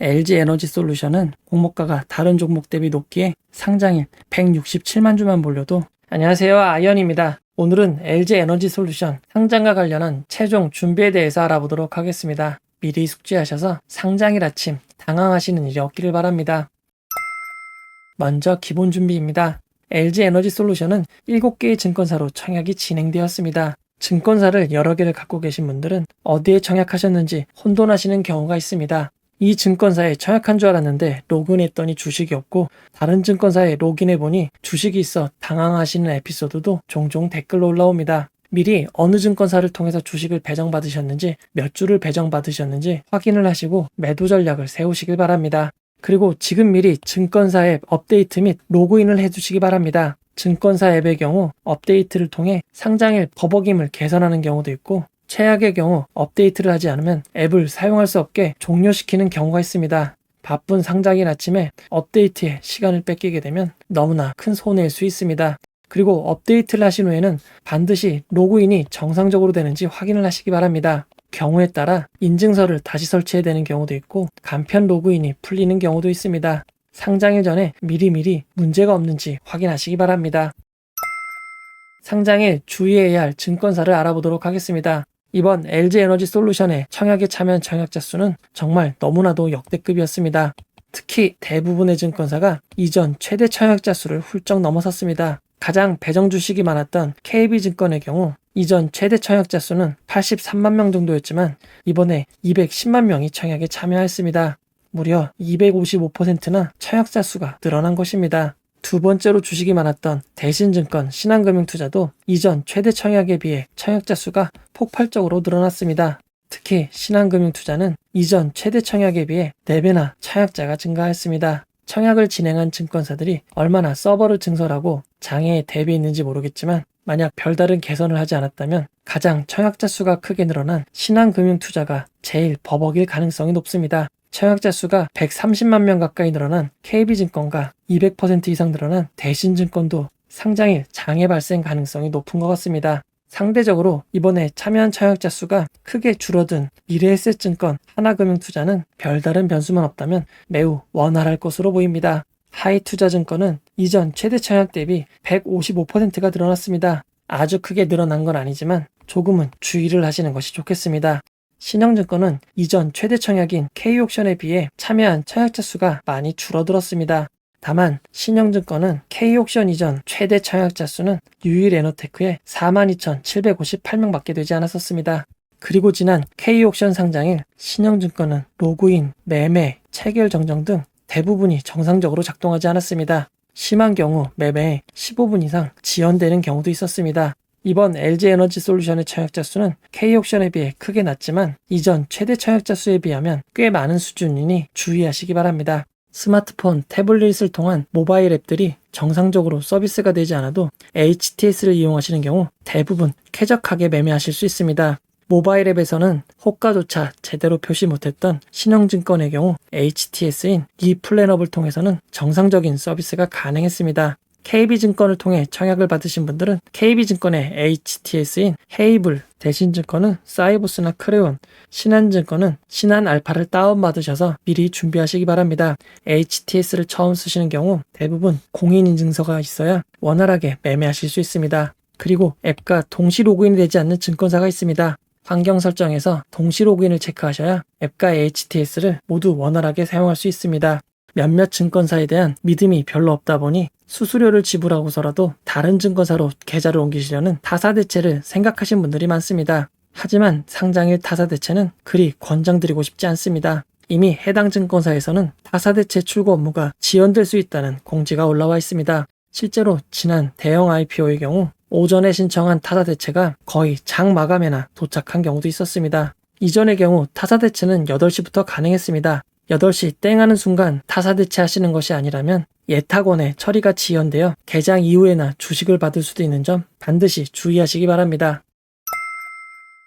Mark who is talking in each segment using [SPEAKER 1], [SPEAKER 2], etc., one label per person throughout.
[SPEAKER 1] LG 에너지 솔루션은 공모가가 다른 종목 대비 높기에 상장일 167만 주만 몰려도 안녕하세요. 아이언입니다. 오늘은 LG 에너지 솔루션 상장과 관련한 최종 준비에 대해서 알아보도록 하겠습니다. 미리 숙지하셔서 상장일 아침 당황하시는 일이 없기를 바랍니다. 먼저 기본 준비입니다. LG 에너지 솔루션은 7개의 증권사로 청약이 진행되었습니다. 증권사를 여러 개를 갖고 계신 분들은 어디에 청약하셨는지 혼돈하시는 경우가 있습니다. 이 증권사에 청약한 줄 알았는데 로그인했더니 주식이 없고 다른 증권사에 로그인해보니 주식이 있어 당황하시는 에피소드도 종종 댓글로 올라옵니다. 미리 어느 증권사를 통해서 주식을 배정받으셨는지 몇 주를 배정받으셨는지 확인을 하시고 매도 전략을 세우시길 바랍니다. 그리고 지금 미리 증권사 앱 업데이트 및 로그인을 해주시기 바랍니다. 증권사 앱의 경우 업데이트를 통해 상장일 버벅임을 개선하는 경우도 있고 최악의 경우 업데이트를 하지 않으면 앱을 사용할 수 없게 종료시키는 경우가 있습니다. 바쁜 상장일 아침에 업데이트에 시간을 뺏기게 되면 너무나 큰 손해일 수 있습니다. 그리고 업데이트를 하신 후에는 반드시 로그인이 정상적으로 되는지 확인을 하시기 바랍니다. 경우에 따라 인증서를 다시 설치해야 되는 경우도 있고 간편 로그인이 풀리는 경우도 있습니다. 상장일 전에 미리미리 문제가 없는지 확인하시기 바랍니다. 상장일 주의해야 할 증권사를 알아보도록 하겠습니다. 이번 LG 에너지 솔루션의 청약에 참여한 청약자 수는 정말 너무나도 역대급이었습니다. 특히 대부분의 증권사가 이전 최대 청약자 수를 훌쩍 넘어섰습니다. 가장 배정 주식이 많았던 KB증권의 경우 이전 최대 청약자 수는 83만 명 정도였지만 이번에 210만 명이 청약에 참여했습니다. 무려 255%나 청약자 수가 늘어난 것입니다. 두 번째로 주식이 많았던 대신증권 신한금융투자도 이전 최대 청약에 비해 청약자 수가 폭발적으로 늘어났습니다. 특히 신한금융투자는 이전 최대 청약에 비해 4배나 청약자가 증가했습니다. 청약을 진행한 증권사들이 얼마나 서버를 증설하고 장애에 대비했는지 모르겠지만 만약 별다른 개선을 하지 않았다면 가장 청약자 수가 크게 늘어난 신한금융투자가 제일 버벅일 가능성이 높습니다. 청약자 수가 130만 명 가까이 늘어난 KB증권과 200% 이상 늘어난 대신증권도 상장일 장애 발생 가능성이 높은 것 같습니다. 상대적으로 이번에 참여한 청약자 수가 크게 줄어든 미래에셋증권 하나금융투자는 별다른 변수만 없다면 매우 원활할 것으로 보입니다. 하이투자증권은 이전 최대 청약 대비 155%가 늘어났습니다. 아주 크게 늘어난 건 아니지만 조금은 주의를 하시는 것이 좋겠습니다. 신영증권은 이전 최대 청약인 K옥션에 비해 참여한 청약자 수가 많이 줄어들었습니다. 다만 신영증권은 K옥션 이전 최대 청약자 수는 유일에너테크의 42,758명밖에 되지 않았었습니다. 그리고 지난 K옥션 상장일 신영증권은 로그인, 매매, 체결 정정 등 대부분이 정상적으로 작동하지 않았습니다. 심한 경우 매매에 15분 이상 지연되는 경우도 있었습니다. 이번 LG 에너지 솔루션의 청약자 수는 K옥션에 비해 크게 낮지만 이전 최대 청약자 수에 비하면 꽤 많은 수준이니 주의하시기 바랍니다. 스마트폰, 태블릿을 통한 모바일 앱들이 정상적으로 서비스가 되지 않아도 HTS를 이용하시는 경우 대부분 쾌적하게 매매하실 수 있습니다. 모바일 앱에서는 호가조차 제대로 표시 못했던 신영증권의 경우 HTS인 이 플랜업을 통해서는 정상적인 서비스가 가능했습니다. KB증권을 통해 청약을 받으신 분들은 KB증권의 HTS인 헤이블, 대신증권은 사이버스나 크레온, 신한증권은 신한알파를 다운받으셔서 미리 준비하시기 바랍니다. HTS를 처음 쓰시는 경우 대부분 공인인증서가 있어야 원활하게 매매하실 수 있습니다. 그리고 앱과 동시 로그인이 되지 않는 증권사가 있습니다. 환경 설정에서 동시 로그인을 체크하셔야 앱과 HTS를 모두 원활하게 사용할 수 있습니다. 몇몇 증권사에 대한 믿음이 별로 없다 보니 수수료를 지불하고서라도 다른 증권사로 계좌를 옮기시려는 타사 대체를 생각하신 분들이 많습니다. 하지만 상장일 타사 대체는 그리 권장드리고 싶지 않습니다. 이미 해당 증권사에서는 타사 대체 출고 업무가 지연될 수 있다는 공지가 올라와 있습니다. 실제로 지난 대형 IPO의 경우 오전에 신청한 타사 대체가 거의 장 마감에나 도착한 경우도 있었습니다. 이전의 경우 타사 대체는 8시부터 가능했습니다. 8시 땡 하는 순간 타사 대체 하시는 것이 아니라면 예탁원에 처리가 지연되어 개장 이후에나 주식을 받을 수도 있는 점 반드시 주의하시기 바랍니다.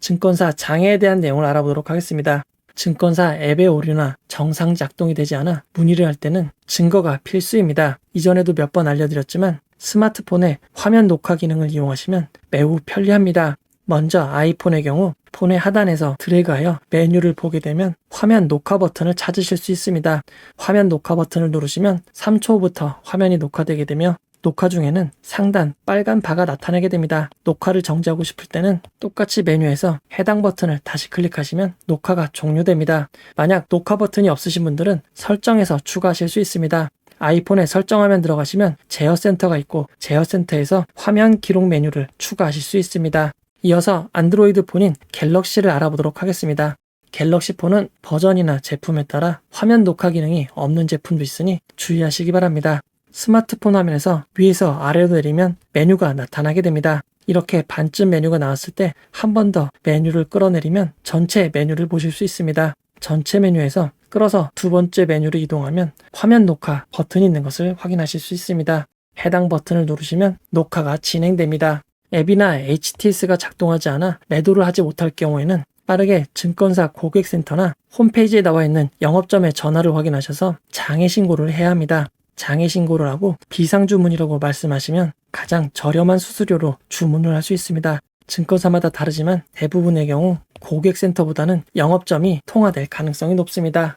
[SPEAKER 1] 증권사 장애에 대한 내용을 알아보도록 하겠습니다. 증권사 앱의 오류나 정상 작동이 되지 않아 문의를 할 때는 증거가 필수입니다. 이전에도 몇 번 알려드렸지만 스마트폰의 화면 녹화 기능을 이용하시면 매우 편리합니다. 먼저 아이폰의 경우 폰의 하단에서 드래그하여 메뉴를 보게 되면 화면 녹화 버튼을 찾으실 수 있습니다. 화면 녹화 버튼을 누르시면 3초부터 화면이 녹화되게 되며 녹화 중에는 상단 빨간 바가 나타나게 됩니다. 녹화를 정지하고 싶을 때는 똑같이 메뉴에서 해당 버튼을 다시 클릭하시면 녹화가 종료됩니다. 만약 녹화 버튼이 없으신 분들은 설정에서 추가하실 수 있습니다. 아이폰에 설정화면 들어가시면 제어 센터가 있고 제어 센터에서 화면 기록 메뉴를 추가하실 수 있습니다. 이어서 안드로이드 폰인 갤럭시를 알아보도록 하겠습니다. 갤럭시 폰은 버전이나 제품에 따라 화면 녹화 기능이 없는 제품도 있으니 주의하시기 바랍니다. 스마트폰 화면에서 위에서 아래로 내리면 메뉴가 나타나게 됩니다. 이렇게 반쯤 메뉴가 나왔을 때 한 번 더 메뉴를 끌어내리면 전체 메뉴를 보실 수 있습니다. 전체 메뉴에서 끌어서 두 번째 메뉴를 이동하면 화면 녹화 버튼이 있는 것을 확인하실 수 있습니다. 해당 버튼을 누르시면 녹화가 진행됩니다. 앱이나 HTS가 작동하지 않아 매도를 하지 못할 경우에는 빠르게 증권사 고객센터나 홈페이지에 나와 있는 영업점의 전화를 확인하셔서 장애 신고를 해야 합니다. 장애 신고를 하고 비상 주문이라고 말씀하시면 가장 저렴한 수수료로 주문을 할 수 있습니다. 증권사마다 다르지만 대부분의 경우 고객센터보다는 영업점이 통화될 가능성이 높습니다.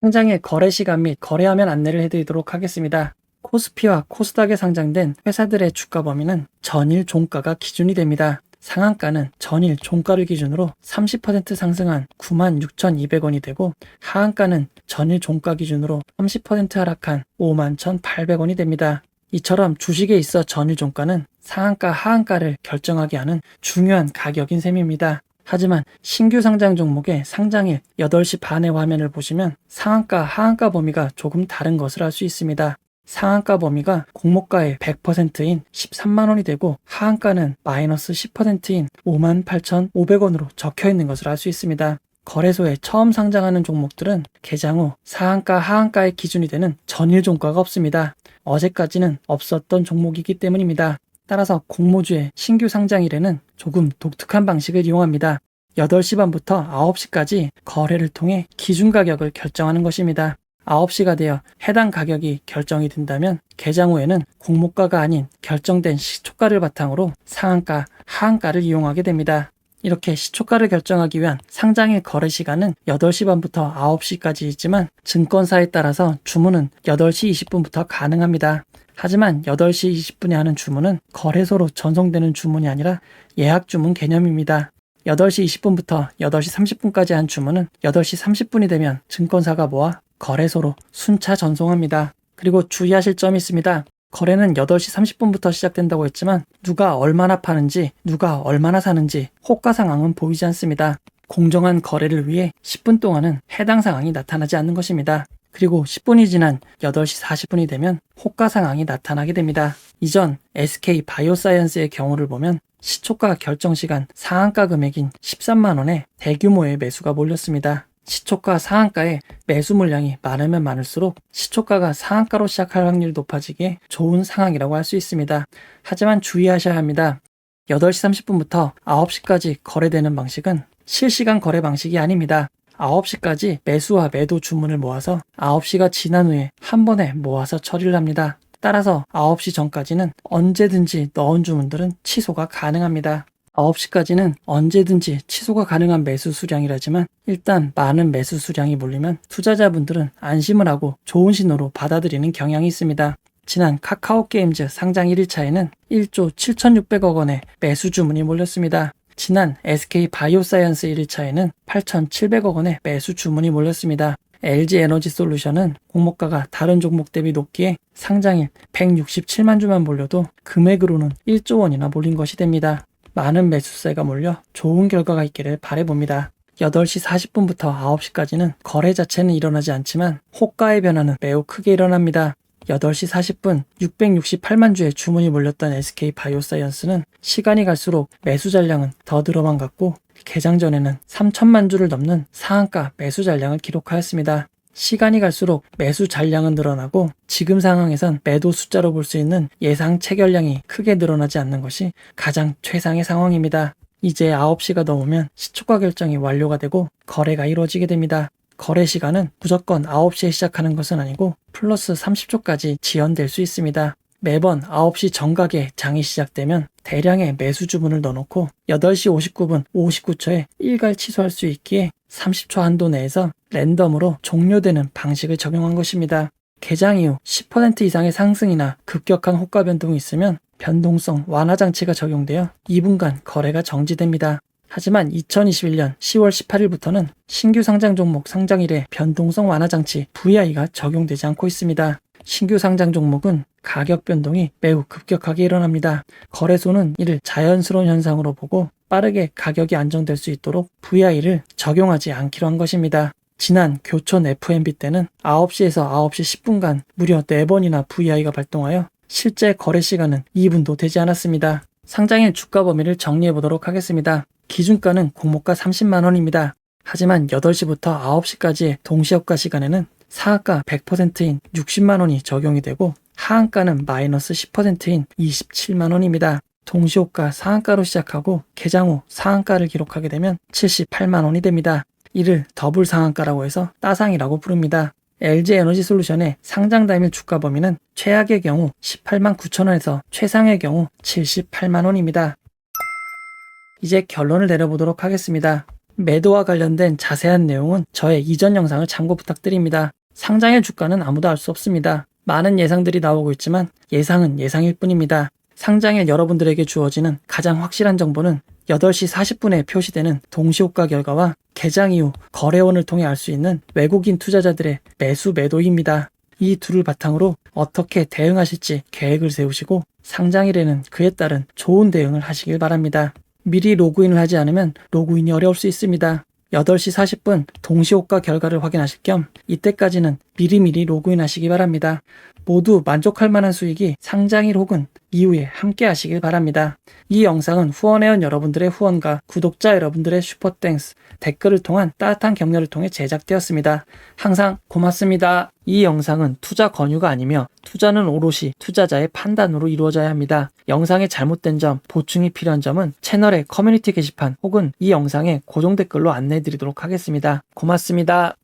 [SPEAKER 1] 상장의 거래 시간 및 거래하면 안내를 해드리도록 하겠습니다. 코스피와 코스닥에 상장된 회사들의 주가 범위는 전일 종가가 기준이 됩니다. 상한가는 전일 종가를 기준으로 30% 상승한 96,200원이 되고 하한가는 전일 종가 기준으로 30% 하락한 51,800원이 됩니다. 이처럼 주식에 있어 전일 종가는 상한가 하한가를 결정하게 하는 중요한 가격인 셈입니다. 하지만 신규 상장 종목의 상장일 8시 반의 화면을 보시면 상한가 하한가 범위가 조금 다른 것을 알 수 있습니다. 상한가 범위가 공모가의 100%인 13만 원이 되고 하한가는 마이너스 10%인 58,500원으로 적혀 있는 것을 알 수 있습니다. 거래소에 처음 상장하는 종목들은 개장 후 상한가 하한가의 기준이 되는 전일 종가가 없습니다. 어제까지는 없었던 종목이기 때문입니다. 따라서 공모주의 신규 상장일에는 조금 독특한 방식을 이용합니다. 8시 반부터 9시까지 거래를 통해 기준 가격을 결정하는 것입니다. 9시가 되어 해당 가격이 결정이 된다면 개장 후에는 공모가가 아닌 결정된 시초가를 바탕으로 상한가, 하한가를 이용하게 됩니다. 이렇게 시초가를 결정하기 위한 상장일 거래 시간은 8시 반부터 9시까지 있지만 증권사에 따라서 주문은 8시 20분부터 가능합니다. 하지만 8시 20분에 하는 주문은 거래소로 전송되는 주문이 아니라 예약 주문 개념입니다. 8시 20분부터 8시 30분까지 한 주문은 8시 30분이 되면 증권사가 모아 거래소로 순차 전송합니다. 그리고 주의하실 점이 있습니다. 거래는 8시 30분부터 시작된다고 했지만 누가 얼마나 파는지 누가 얼마나 사는지 호가 상황은 보이지 않습니다. 공정한 거래를 위해 10분 동안은 해당 상황이 나타나지 않는 것입니다. 그리고 10분이 지난 8시 40분이 되면 호가 상황이 나타나게 됩니다. 이전 SK 바이오사이언스의 경우를 보면 시초가 결정 시간 상한가 금액인 13만 원에 대규모의 매수가 몰렸습니다. 시초가 상한가에 매수 물량이 많으면 많을수록 시초가가 상한가로 시작할 확률이 높아지기에 좋은 상황이라고 할 수 있습니다. 하지만 주의하셔야 합니다. 8시 30분부터 9시까지 거래되는 방식은 실시간 거래 방식이 아닙니다. 9시까지 매수와 매도 주문을 모아서 9시가 지난 후에 한 번에 모아서 처리를 합니다. 따라서 9시 전까지는 언제든지 넣은 주문들은 취소가 가능합니다. 9시까지는 언제든지 취소가 가능한 매수 수량이라지만 일단 많은 매수 수량이 몰리면 투자자분들은 안심을 하고 좋은 신호로 받아들이는 경향이 있습니다. 지난 카카오 게임즈 상장 1일차에는 1조 7,600억 원의 매수 주문이 몰렸습니다. 지난 SK 바이오사이언스 1일차에는 8,700억 원의 매수 주문이 몰렸습니다. LG 에너지 솔루션은 공모가가 다른 종목 대비 높기에 상장일 167만 주만 몰려도 금액으로는 1조 원이나 몰린 것이 됩니다. 많은 매수세가 몰려 좋은 결과가 있기를 바래봅니다. 8시 40분부터 9시까지는 거래 자체는 일어나지 않지만 호가의 변화는 매우 크게 일어납니다. 8시 40분 668만 주의 주문이 몰렸던 SK 바이오사이언스는 시간이 갈수록 매수 잔량은 더 늘어만 갔고 개장 전에는 3천만 주를 넘는 상한가 매수 잔량을 기록하였습니다. 시간이 갈수록 매수 잔량은 늘어나고 지금 상황에선 매도 숫자로 볼 수 있는 예상 체결량이 크게 늘어나지 않는 것이 가장 최상의 상황입니다. 이제 9시가 넘으면 시초가 결정이 완료가 되고 거래가 이루어지게 됩니다. 거래 시간은 무조건 9시에 시작하는 것은 아니고 플러스 30초까지 지연될 수 있습니다. 매번 9시 정각에 장이 시작되면 대량의 매수 주문을 넣어놓고 8시 59분 59초에 일괄 취소할 수 있기에 30초 한도 내에서 랜덤으로 종료되는 방식을 적용한 것입니다. 개장 이후 10% 이상의 상승이나 급격한 호가 변동이 있으면 변동성 완화 장치가 적용되어 2분간 거래가 정지됩니다. 하지만 2021년 10월 18일부터는 신규 상장 종목 상장 일에 변동성 완화 장치 VI가 적용되지 않고 있습니다. 신규 상장 종목은 가격 변동이 매우 급격하게 일어납니다. 거래소는 이를 자연스러운 현상으로 보고 빠르게 가격이 안정될 수 있도록 VI를 적용하지 않기로 한 것입니다. 지난 교촌 FMB 때는 9시에서 9시 10분간 무려 4번이나 VI가 발동하여 실제 거래 시간은 2분도 되지 않았습니다. 상장일 주가 범위를 정리해 보도록 하겠습니다. 기준가는 공모가 30만원입니다. 하지만 8시부터 9시까지의 동시효과 시간에는 상한가 100%인 60만원이 적용이 되고 하한가는 마이너스 10%인 27만원입니다. 동시효과 상한가로 시작하고 개장 후 상한가를 기록하게 되면 78만원이 됩니다. 이를 더블 상한가라고 해서 따상이라고 부릅니다. LG 에너지 솔루션의 상장 당일 주가 범위는 최악의 경우 18만 9천원에서 최상의 경우 78만 원입니다. 이제 결론을 내려보도록 하겠습니다. 매도와 관련된 자세한 내용은 저의 이전 영상을 참고 부탁드립니다. 상장의 주가는 아무도 알 수 없습니다. 많은 예상들이 나오고 있지만 예상은 예상일 뿐입니다. 상장일 여러분들에게 주어지는 가장 확실한 정보는 8시 40분에 표시되는 동시효과 결과와 개장 이후 거래원을 통해 알 수 있는 외국인 투자자들의 매수 매도입니다. 이 둘을 바탕으로 어떻게 대응하실지 계획을 세우시고 상장일에는 그에 따른 좋은 대응을 하시길 바랍니다. 미리 로그인을 하지 않으면 로그인이 어려울 수 있습니다. 8시 40분 동시효과 결과를 확인하실 겸 이때까지는 미리미리 로그인 하시기 바랍니다. 모두 만족할 만한 수익이 상장일 혹은 이후에 함께 하시길 바랍니다. 이 영상은 후원해온 여러분들의 후원과 구독자 여러분들의 슈퍼땡스, 댓글을 통한 따뜻한 격려를 통해 제작되었습니다. 항상 고맙습니다. 이 영상은 투자 권유가 아니며 투자는 오롯이 투자자의 판단으로 이루어져야 합니다. 영상의 잘못된 점, 보충이 필요한 점은 채널의 커뮤니티 게시판 혹은 이 영상의 고정 댓글로 안내해 드리도록 하겠습니다. 고맙습니다.